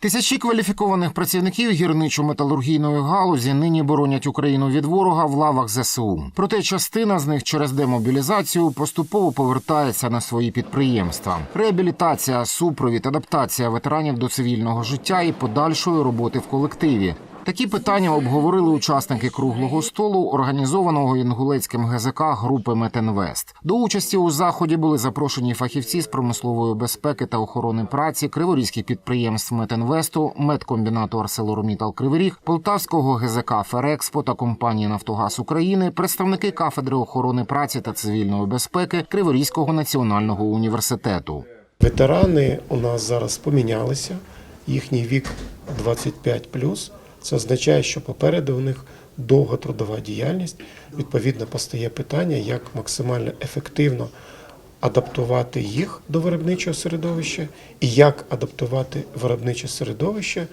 Тисячі кваліфікованих працівників гірничо-металургійної галузі нині боронять Україну від ворога в лавах ЗСУ. Проте частина з них через демобілізацію поступово повертається на свої підприємства. Реабілітація, супровід, адаптація ветеранів до цивільного життя і подальшої роботи в колективі. Такі питання обговорили учасники круглого столу, організованого інгулецьким ГЗК групи Метинвест. До участі у заході були запрошені фахівці з промислової безпеки та охорони праці, криворізьких підприємств Метинвесту, медкомбінату Арселормітал Кривий Ріг, Полтавського ГЗК Ферекспо та компанії Нафтогаз України, представники кафедри охорони праці та цивільної безпеки Криворізького національного університету. Ветерани у нас зараз помінялися, їхній вік 25 Це означає, що попереду у них довга трудова діяльність. Відповідно, постає питання, як максимально ефективно адаптувати їх до виробничого середовища і як адаптувати виробниче середовище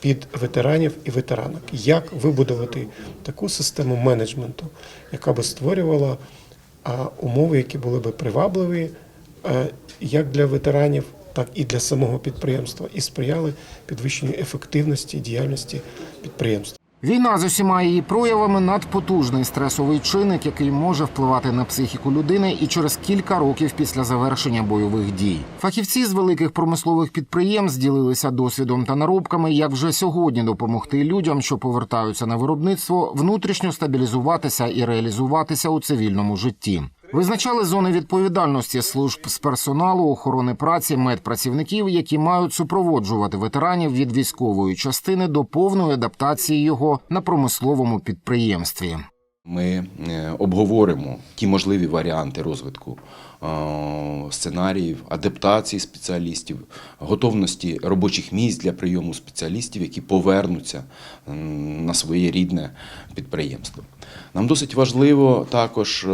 під ветеранів і ветеранок. Як вибудувати таку систему менеджменту, яка би створювала умови, які були би привабливі е, як для ветеранів, так і для самого підприємства, і сприяли підвищенню ефективності діяльності підприємства. Війна з усіма її проявами надпотужний стресовий чинник, який може впливати на психіку людини і через кілька років після завершення бойових дій. Фахівці з великих промислових підприємств ділилися досвідом та наробками, як вже сьогодні допомогти людям, що повертаються на виробництво, внутрішньо стабілізуватися і реалізуватися у цивільному житті. Визначали зони відповідальності служб з персоналу, охорони праці, медпрацівників, які мають супроводжувати ветеранів від військової частини до повної адаптації його на промисловому підприємстві. Ми е, обговоримо ті можливі варіанти розвитку е, сценаріїв, адаптації спеціалістів, готовності робочих місць для прийому спеціалістів, які повернуться на своє рідне підприємство. Нам досить важливо також е,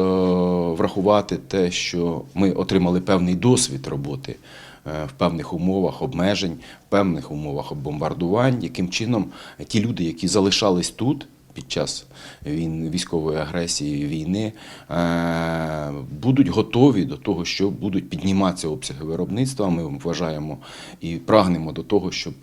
врахувати те, що ми отримали певний досвід роботи в певних умовах обмежень, в певних умовах бомбардувань, яким чином ті люди, які залишались тут під час війн, військової агресії війни, е, будуть готові до того, що будуть підніматися обсяги виробництва. Ми вважаємо і прагнемо до того, щоб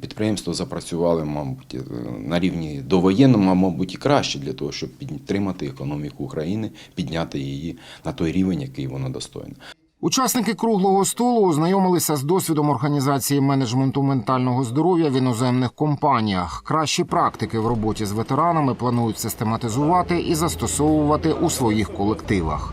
підприємства запрацювали, мабуть, е, на рівні довоєнному, а мабуть, і краще для того, щоб підтримати економіку України, підняти її на той рівень, який вона достойна. Учасники круглого столу ознайомилися з досвідом організації менеджменту ментального здоров'я в іноземних компаніях. Кращі практики в роботі з ветеранами планують систематизувати і застосовувати у своїх колективах.